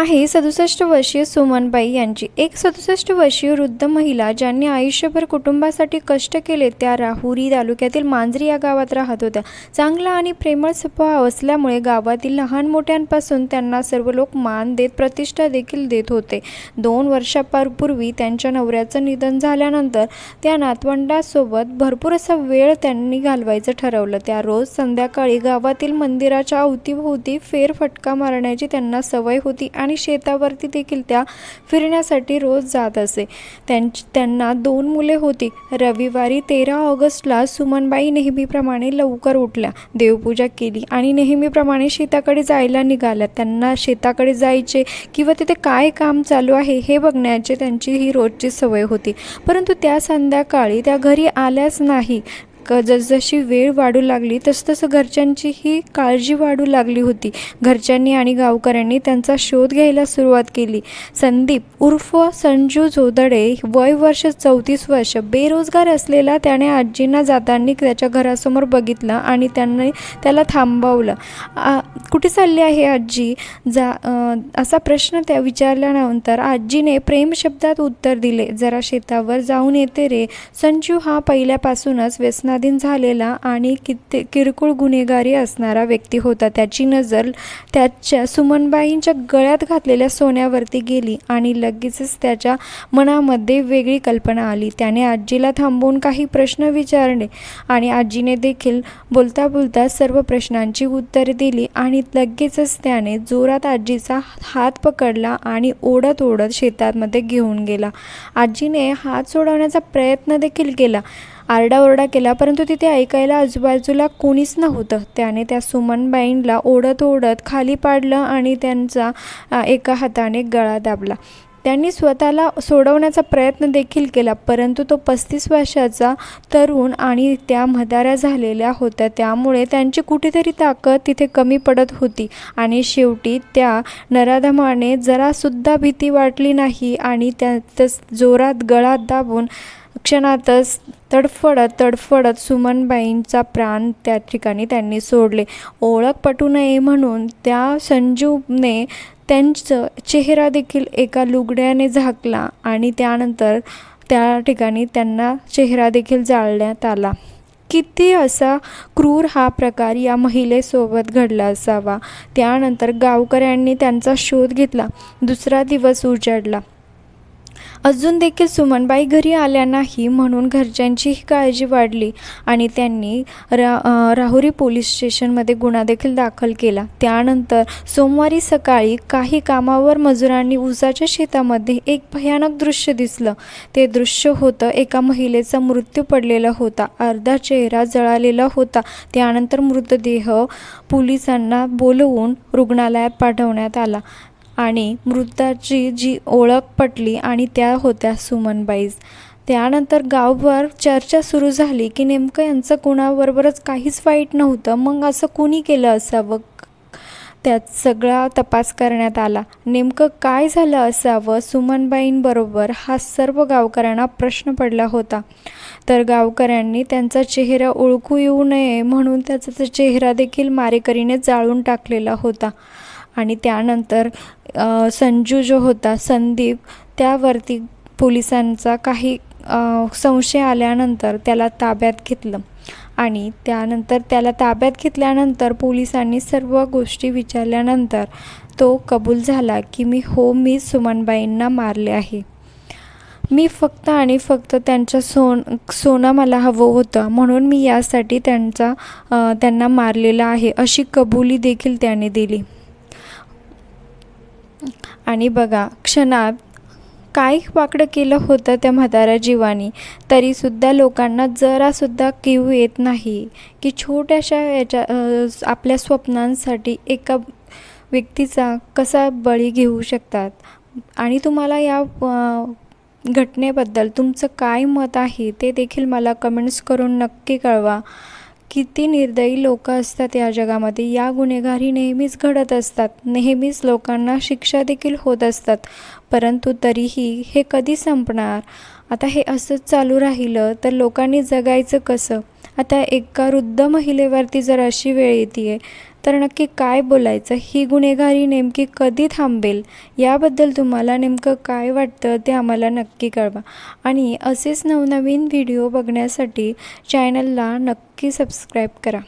आहे. सदुसष्ट वर्षीय सुमनबाई यांची एक सदुसष्ट वर्षीय वृद्ध महिला ज्यांनी आयुष्यभर कुटुंबासाठी कष्ट केले त्या राहुरी तालुक्यातील मांजरी या गावात राहत होत्या. चांगला आणि प्रेमळ स्वभाव असल्यामुळे गावातील लहान मोठ्यांपासून त्यांना सर्व लोक मान देत प्रतिष्ठा देखील देत होते. दोन वर्षापूर्वी त्यांच्या नवऱ्याचं निधन झाल्यानंतर त्या नातवंडासोबत भरपूर असा वेळ त्यांनी घालवायचं ठरवलं. त्या रोज संध्याकाळी गावातील मंदिराच्या अवतीभोवती फेरफटका मारण्याची त्यांना सवय होती आणि शेतावरती देखील त्या फिरण्यासाठी रोज जात असे. त्यांना दोन मुले होती. रविवारी तेरा ऑगस्टला सुमनबाई नेहमीप्रमाणे लवकर उठल्या. देवपूजा केली आणि नेहमीप्रमाणे शेताकडे जायला निघाल्या. त्यांना शेताकडे जायचे किंवा तिथे काय काम चालू आहे हे बघण्याची त्यांची ही रोजची सवय होती. परंतु त्या संध्याकाळी त्या घरी आल्याच नाही. जसजशी वेळ वाढू लागली तसतसं घरच्यांची ही काळजी वाढू लागली होती. घरच्यांनी आणि गावकऱ्यांनी त्यांचा शोध घ्यायला सुरुवात केली. संदीप उर्फ संजू जोदडे वय वर्ष चौतीस वर्ष बेरोजगार असलेला त्याने आजींना जाताना त्याच्या घरासमोर बघितलं आणि त्यांनी त्याला थांबवलं. आ, कुठे चालली आहे आजी? जा असा प्रश्न त्या विचारल्यानंतर आजीने प्रेम शब्दात उत्तर दिले जरा शेतावर जाऊन येते रे. संजू हा पहिल्यापासूनच व्यसनाधीन झालेला आणि किती किरकोळ गुन्हेगारी असणारा व्यक्ती होता. त्याची नजर त्याच्या सुमनबाईंच्या गळ्यात घातलेल्या सोन्यावरती गेली आणि लगेचच त्याच्या मनामध्ये वेगळी कल्पना आली. त्याने आजीला थांबवून काही प्रश्न विचारले आणि आजीने देखील बोलता बोलता सर्व प्रश्नांची उत्तरे दिली आणि लगेचच त्याने जोरात आजीचा हात पकडला आणि ओढत ओढत शेतामध्ये घेऊन गेला. आजीने हात सोडवण्याचा प्रयत्न देखील केला. आरडाओरडा केला परंतु तिथे ऐकायला आजूबाजूला कोणीच नव्हतं. त्याने त्या सुमनबाईंना ओढत ओढत खाली पाडलं आणि त्यांचा एका हाताने गळा दाबला. त्यांनी स्वतःला सोडवण्याचा प्रयत्न देखील केला परंतु तो पस्तीस वर्षाचा तरुण आणि त्या म्हाताऱ्या झालेल्या होत्या. त्यामुळे त्यांची कुठेतरी ताकद तिथे कमी पडत होती आणि शेवटी त्या नराधमाने जरासुद्धा भीती वाटली नाही आणि त्यातच जोरात गळा दाबून क्षणातच तडफडत तडफडत सुमनबाईंचा प्राण त्या ठिकाणी त्यांनी सोडले. ओळख पटू नये म्हणून त्या संजूने त्यांचं चेहरा देखील एका लुगड्याने झाकला आणि त्यानंतर त्या ठिकाणी त्यांना चेहरा देखील जाळण्यात आला. किती असा क्रूर हा प्रकार या महिलेसोबत घडला असावा. त्यानंतर गावकऱ्यांनी त्यांचा शोध घेतला. दुसरा दिवस उजाडला. अजून देखील सुमनबाई घरी आल्या नाही म्हणून घरच्यांचीही काळजी वाढली आणि त्यांनी रा राहुरी पोलीस स्टेशनमध्ये गुन्हा देखील दाखल केला. त्यानंतर सोमवारी सकाळी काही कामावर मजुरांनी ऊसाच्या शेतामध्ये एक भयानक दृश्य दिसलं. ते दृश्य होतं एका महिलेचा मृत्यू पडलेला होता. अर्धा चेहरा जळालेला होता. त्यानंतर मृतदेह पोलिसांना बोलवून रुग्णालयात पाठवण्यात आला. आणि मृताची जी ओळख पटली आणि त्या होत्या सुमनबाईज. त्यानंतर गावभर चर्चा सुरू झाली की नेमकं यांचं कुणाबरोबरच काहीच वाईट नव्हतं. मग असं कुणी केलं असावं? त्यात सगळा तपास करण्यात आला. नेमकं काय झालं असावं? सुमनबाईंबरोबर हा सर्व गावकऱ्यांना प्रश्न पडला होता. तर गावकऱ्यांनी त्यांचा चेहरा ओळखू येऊ नये म्हणून त्याचा चेहरा देखील मारेकरीने जाळून टाकलेला होता. आणि त्यानंतर संजू जो होता संदीप त्यावरती पोलिसांचा काही संशय आल्यानंतर त्याला ताब्यात घेतलं. आणि त्यानंतर त्याला ताब्यात घेतल्यानंतर पोलिसांनी सर्व गोष्टी विचारल्यानंतर तो कबूल झाला की मी हो मी सुमनबाईंना मारले आहे. मी फक्त आणि फक्त त्यांचं सोन सोनं मला हवं होतं म्हणून मी यासाठी त्यांचा त्यांना मारलेलं आहे अशी कबुली देखील त्याने दिली. आणि बघा क्षणात काय वाकडं केलं होतं त्या म्हाताऱ्या जीवानी तरीसुद्धा लोकांना जरासुद्धा कीव येत नाही की छोट्याशा याच्या आपल्या स्वप्नांसाठी एका व्यक्तीचा कसा बळी घेऊ शकतात? आणि तुम्हाला या घटनेबद्दल तुमचं काय मत आहे ते देखील मला कमेंट्स करून नक्की कळवा. किती निर्दयी लोक असतात या जगामध्ये या गुन्हेगारी नेहमीच घडत असतात नेहमीच लोकांना शिक्षा देखील होत असतात. परंतु तरीही हे कधी संपणार? आता हे असंच चालू राहिलं तर लोकांनी जगायचं कसं? आता एका वृद्ध महिलेवरती जर अशी वेळ येते तर नक्की काय बोलायचं? ही गुन्हेगारी नेमकी कधी थांबेल? याबद्दल तुम्हाला नेमकं काय वाटतं ते आम्हाला नक्की कळवा. आणि असेच नवनवीन व्हिडिओ बघण्यासाठी चॅनलला नक्की सबस्क्राईब करा.